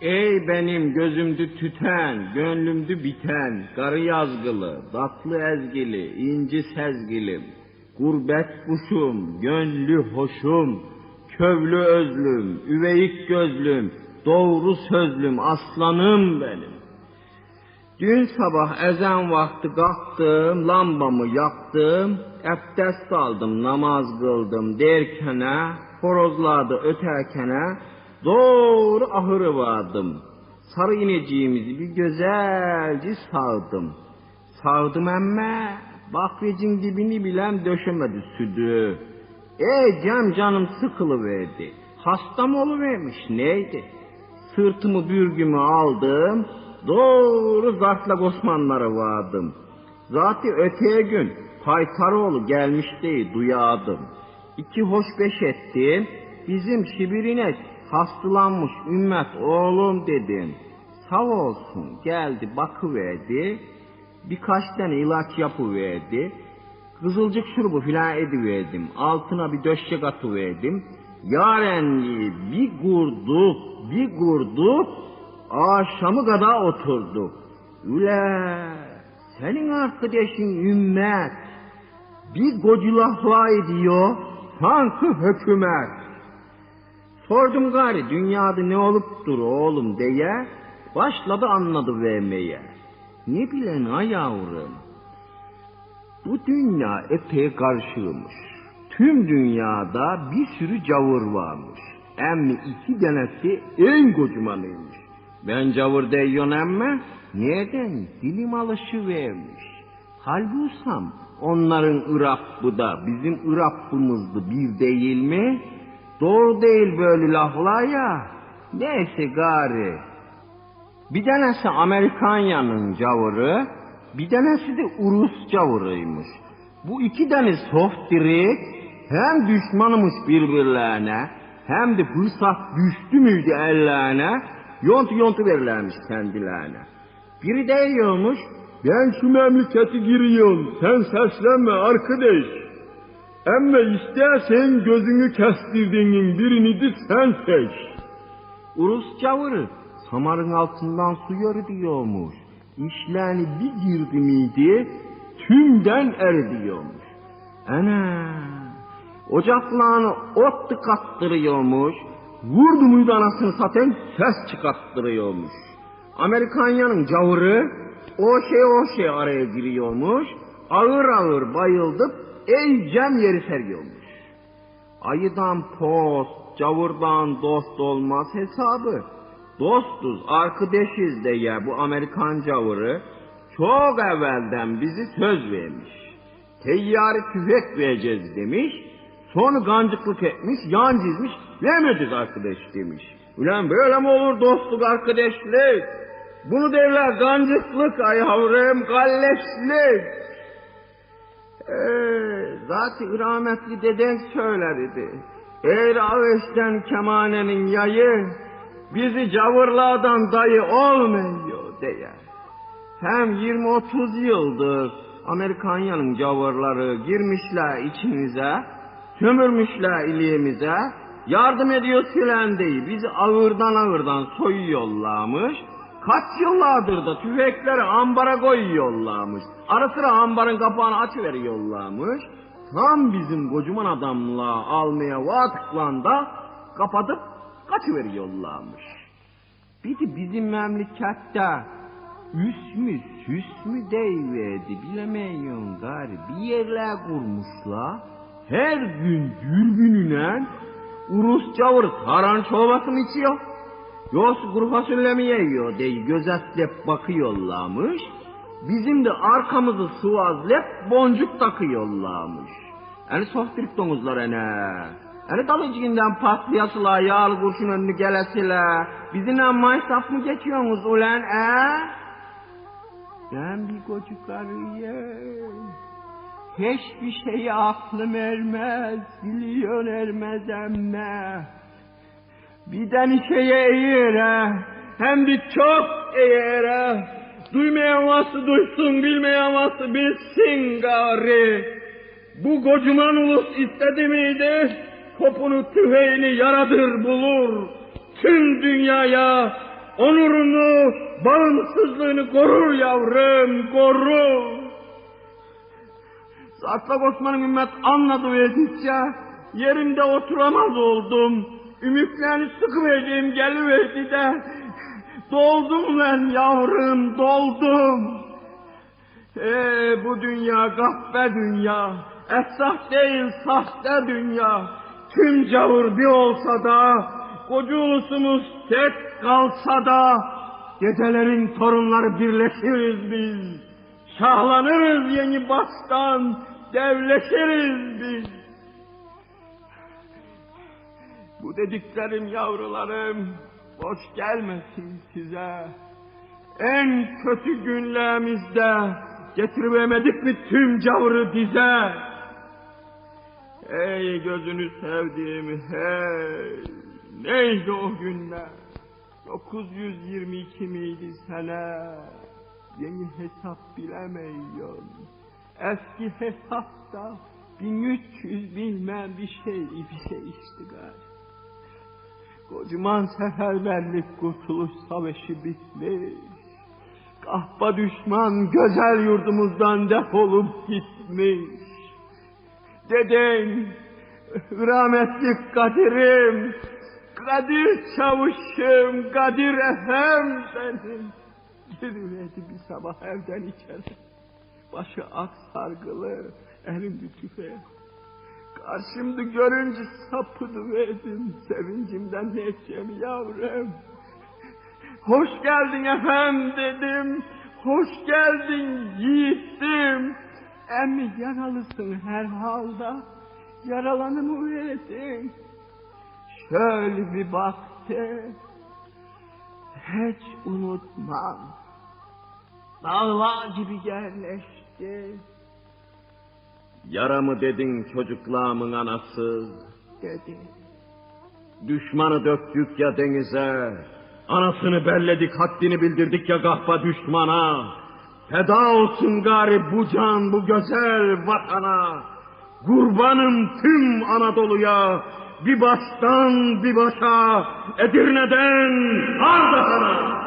Ey benim gözümdü tüten, gönlümdü biten, karı yazgılı, tatlı ezgili, inci sezgilim, gurbet kuşum, gönlü hoşum, kövlü özlüm, üveyik gözlüm, doğru sözlüm, aslanım benim. Dün sabah ezan vakti kalktım, lambamı yaktım, abdest aldım, namaz kıldım derkene, horozladı öterkene, doğru ahırı vardım. Sarı ineciğimizi bir güzelce sağdım. Sağdım emme, bakvecin dibini bilen döşemedi südü. Ey cem canım sıkılıverdi. Hasta mı oluvermiş neydi? Sırtımı bürgümü aldım, doğru Zartlak Osmanlara vardım. Zaten öteye gün Haytaroğlu gelmiş değil duyadım. İki hoş beş ettim, bizim şibirine hastalanmış ümmet oğlum dedim. Sağ olsun geldi bakıverdi, birkaç tane ilaç yapıverdi. Kızılcık şurubu filan ediverdim. Altına bir döşek atıverdim. Yarenli bir gurduk, bir gurduk. Akşamı kadar oturduk. Üle, senin arkadaşın ümmet. Bir goculahla ediyor, sanki hükümet. Sordum gari dünyada ne olup dur oğlum diye, başladı anladı vermeye. Ne bilen ha yavrum? Bu dünya epey karışığımış. Tüm dünyada bir sürü cavur varmış. Emmi iki tanesi en kocamanıymış. Ben cavur deyiyon emme, neden? Dilim alışı vermiş. Halbuksam onların Irak'ı da bizim Irak'ımızdı bir değil mi? Doğru değil böyle laflar ya. Neyse gari. Bir tanesi Amerikanya'nın cavuru, bir tanesi de Urus cavuruymuş. Bu iki tane soft direkt hem düşmanımış birbirlerine hem de fırsat düştü müydü ellerine yontu yontu verirlermiş kendilerine. Biri de yiyormuş ben şu memleketi giriyorum sen seslenme arkadaş. Ama istersen gözünü kestirdiğinin birini de sen seç. Urus cavuru samarın altından su diyormuş. İşlerini bir girdi miydi tümden eridiyormuş. Ana ocaklarını ot tıkattırıyormuş. Vurdu muydu anasını satayım ses çıkarttırıyormuş. Amerikanya'nın cavuru o şey o şey araya giriyormuş. Ağır ağır bayıldıp ey cem yeri seriyormuş. Ayıdan post, cavurdan dost olmaz hesabı. Dostuz, arkadaşız diye bu Amerikan cavuru çok evvelden bizi söz vermiş. Teyyarı tüfek vereceğiz demiş. Sonra gancıklık etmiş, yan çizmiş, vermedik arkadaş demiş. Ulan böyle mi olur dostluk arkadaşlık? Bunu derler gancıklık ay yavrum, galleşlik. Ee, zaten rahmetli deden söylerdi. Eğer aveşten kemanenin yayı, bizi cavırlardan dayı olmuyor diye. Hem 20-30 yıldır Amerikanya'nın cavırları girmişler içimize, sömürmüşler iliğimize, yardım ediyor silendeyi, bizi ağırdan ağırdan soyuyorlarmış. Kaç yıllardır da tüfekleri ambara koyuyorlarmış. Ara sıra ambarın kapağını açıveriyorlarmış. Tam bizim kocaman adamla almaya vatıklanda kapatıp kaçıveriyorlarmış. Bir de bizim memlekette üs mü süs mü deyiverdi bilemiyorum gari. Bir yerler kurmuşlar. Her gün dürbününe Urus cavur taran çorbası mı içiyor? Yoksa kuru fasulye mi yiyor diye gözetlep bakıyorlarmış. Bizim de arkamızı sıvazlayıp boncuk takıyorlarmış. Yani softirik domuzlar ne? Yani dalıcığından patlayasılar, yağlı kurşun önünü gelesiler. Bizimle maytap mı geçiyorsunuz ulan e? Ben bir koca karıyım. Hiçbir şeye aklım ermez, milyon ermez emme. Birden şeye eğer ha, hem de çok eğer ha. Duymayan varsa duysun, bilmeyen varsa bilsin gari. Bu kocaman ulus istedi miydi? Kopunu tüfeğini yaradır bulur. Tüm dünyaya onurunu, bağımsızlığını korur yavrum, korur. Zatlak Osman'ın ümmet anladı verdikçe yerimde oturamaz oldum. Ümüklerini sıkıverdim geliverdi de doldum ben yavrum doldum. Ee, bu dünya gafbe dünya, esnaf değil sahte dünya. Tüm cavur bir olsa da, koca ulusumuz tek kalsa da, dedelerin torunları birleşiriz biz. Şahlanırız yeni baştan, devleşiriz biz. Bu dediklerim yavrularım, boş gelmesin size. En kötü günlerimizde getirivemedik mi tüm cavru dize? Ey gözünü sevdiğim hey! Neydi o günler? 922 miydi sene? Yeni hesap bilemiyorum. Eski hesapta 1300 bilmem bir şey bir şey işte galiba. Kocaman seferberlik kurtuluş savaşı bitmiş. Kahpa düşman güzel yurdumuzdan defolup gitmiş. Deden, rahmetli Kadir'im, Kadir çavuşum, Kadir efem benim. Giriverdi bir sabah evden içeri. Başı ak sargılı, elinde tüfeği. Karşımda görünce sapını verdim. Sevincimden ne edeceğim yavrum. Hoş geldin efendim dedim. Hoş geldin yiğitim. Emmi yaralısın herhalde. Yaralanı mı? Şöyle bir baktı. Hiç unutmam. Dağlar gibi yerleşti. Yaramı dedin çocuklarımın anası dedi. Düşmanı döktük ya denize. Anasını belledik haddini bildirdik ya gahpa düşmana. Feda olsun gari bu can bu güzel vatana. Kurbanım tüm Anadolu'ya. Bir baştan bir başa Edirne'den Ardahan'a.